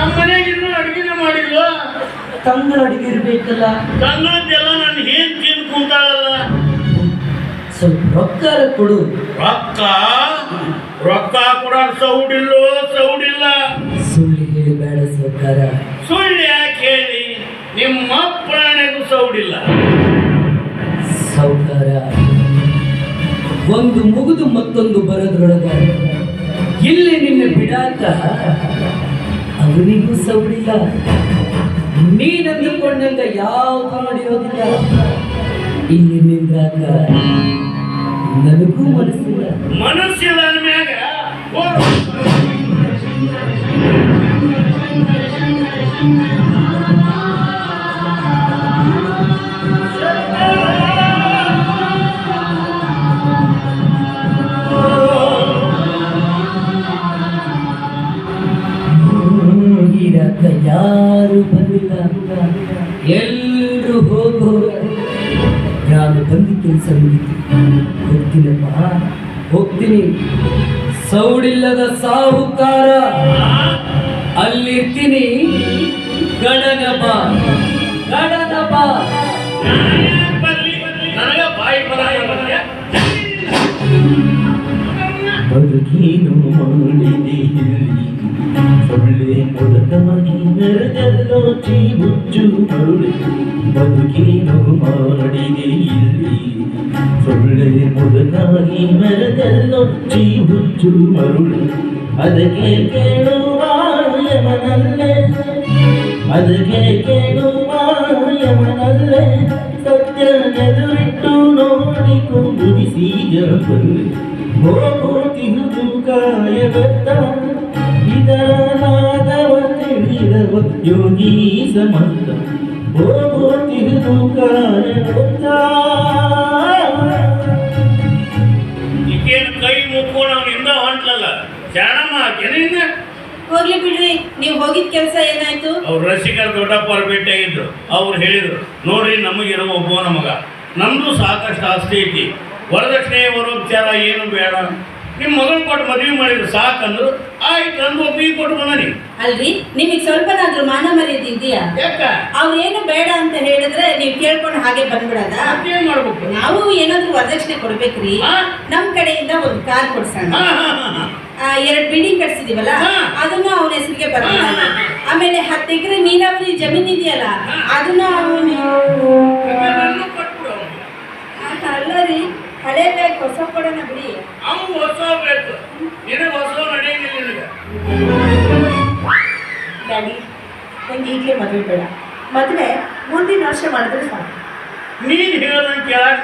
ನಮ್ಮ ಮನೆಗೆ ಇನ್ನೂ ಅಡಿಗೆನೇ ಮಾಡಿಲ್ಲ. ತಂಗಳ ಅಡುಗೆ ಇರ್ಬೇಕಲ್ಲ. ತಂಗಳದ್ದೆಲ್ಲ ನಾನು ಏನ್ ತಿಂದು ಕುಂತಾಳಲ್ಲ. ಸ್ವಲ್ಪ ರೊಕ್ಕ ಕೊಡು. ರೊಕ್ಕ? ರೊಕ್ಕ ಕೊಡಕ್ ಸೌಡಿಲ್ಲೋ? ಸೌಡಿಲ್ಲ. ಸುಳ್ಳು ಹೇಳಬೇಡ ಸರ್ಕಾರ. ಸುಳ್ಳು ಯಾಕೆ ಹೇಳಿ? ನಿಮ್ಮ ಪ್ರಾಣಿಗೂ ಸೌಡಿಲ್ಲ. ಸೌಕಾರ. ಒಂದು ಮುಗಿದು ಮತ್ತೊಂದು ಬರದ್ರೊಳಗ. ಇಲ್ಲಿ ನಿನ್ನ ಬಿಡಾಕ ಅವನಿಗೂ ಸೌಡಿಲ್ಲ ನೀನಂದುಕೊಂಡಂಗ ಯಾವುದು ನಡೆಯೋದಿಲ್ಲ ಇಲ್ಲಿ ನಿಂದ್ರಾಕ ನನಗೂ ಮನಸ್ಸಿಲ್ಲ. ಮನಸ್ಸಿಲ್ಲ ಮ್ಯಾಗ ಇರಾಕ ಯಾರು ಬಂದಿಲ್ಲ ಎಲ್ರು ಹೋಗೋ ನಾನು ಬಂದು ಕೆಲಸ ಮುಗಿತು. ಹೋಗ್ತೀನಪ್ಪ. ಹೋಗ್ತೀನಿ. ಸೌಡಿಲ್ಲದ ಸಾಹುಕಾರ. ಅಲ್ಲಿರ್ತೀನಿ. ಬರಾಯ ಬಂದ್ಯ ಬದುಕೇನು ಮೊದಲಾಗಿ ಮೆರೆದಲ್ಲೋ ಚೀಮುಚ್ಚು ಮರುಳಿ ಬದುಕೇನು ಮಾಡಿದೆ ಇಲ್ಲಿ ಸೊಳ್ಳೆ ಮೊದಲಾಗಿ ಮೆರೆದಲ್ಲೋ ಚೀಮುಚ್ಚು ಮರುಳಿ ಅದಕ್ಕೆ ಕೇಳುವ ಯಮನಲ್ಲೇ ಅದಕ್ಕೆ ಕೇಳುವ ಯಮನಲ್ಲೇ ಸತ್ಯ ನೆದುರಿಟ್ಟು ನೋಡಿಕೊಂಡು ಬಿಸಿಯ ಬಲ್ಲೆ ಹೋಗುತ್ತಿರುವುದು ಕಾಯಬದ್ದ ಇದರ ನಾದವ ತಿಳಿದವ ಯೋಗಿ ಸಮಂತ ಹೋಗುತ್ತಿರುವುದು ಕಾಯಬದ್ದ ಈಗೇನು ಕೈ ಮುಕ್ಕೊಂಡು ಅವನಿಂದ ಹೊಂಟ್ಲಲ್ಲ ಶಾಣಮ್ಮ ಕೆನಿಂದ ಹೋಗ್ಲಿ ಬಿಡ್ರಿ ನೀವು ಹೋಗಿದ ಕೆಲಸ ಏನಾಯ್ತು ಅವ್ರ ರಸಿಕರ ದೊಡ್ಡಪ್ಪರ ಭೇಟಿಯಾಗಿದ್ರು ಅವ್ರು ಹೇಳಿದ್ರು ನೋಡ್ರಿ ನಮಗಿರೋ ಒಬ್ಬ ನಮಗ ನಮ್ದು ಸಾಕಷ್ಟು ಆಸ್ತಿ ಐತಿ ವರದಕ್ಷಿಣೆ ವರೋಪಚಾರ ಏನು ಬೇಡ ನಿಮ್ಮ ಮಗಳು ಕೊಟ್ಟು ಮದುವೆ ಮಾಡಿದ್ರು ಸಾಕಂದ್ರು ಆಯ್ತು ಅಂದು ಒಪ್ಪಿಗೆ ಕೊಟ್ಟು ಬಂದನಿ. ಅಲ್ರಿ ನಿಮಗೆ ಸ್ವಲ್ಪನಾದ್ರೂ ಮಾನ ಮರ್ಯಾದೆ ಇದೆಯಾ? ಯಾಕ? ಅವ್ರೇನು ಬೇಡ ಅಂತ ಹೇಳಿದ್ರೆ ನೀವು ಕೇಳ್ಕೊಂಡು ಹಾಗೆ ಬಂದ್ಬಿಡದ? ಏನ್ ಮಾಡ್ಬೇಕು? ನಾವು ಏನಾದ್ರೂ ವರದಕ್ಷಿಣೆ ಕೊಡ್ಬೇಕ್ರಿ. ಹಾ? ನಮ್ ಕಡೆಯಿಂದ ಒಂದು ಕಾರ್ ಕೊಡ್ಸೋಣ. ಹಾ, ಹಾ, ಹಾ, ಹಾ. ಆ, ಎರಡ್ ಬಿಲ್ಡಿಂಗ್ ಕಟ್ಸಿದೀವಲ್ಲ? ಹಾ. ಅದನ್ನ ಅವನ ಹೆಸರಿಗೆ ಬರ್ತಾನೆ ಆಮೇಲೆ ಹತ್ತು ಎಕರೆ ನೀರಾವರಿ ಜಮೀನ್ ಇದೆಯಲ್ಲ ಅದನ್ನ ಅವನು ನಿನಗೆ ಹೊಸ ನಡೆಯಂಗಿಲ್ಲ ನಿನಗೆ. ಡ್ಯಾಡಿ ನಂಗೆ ಈಗಲೇ ಮದುವೆ ಬೇಡ. ಮದುವೆ ಮುಂದಿನ ವರ್ಷ ಮಾಡಿದ್ರೆ ಸಾಕು. ನೀನ್ ಕೇಳಕ್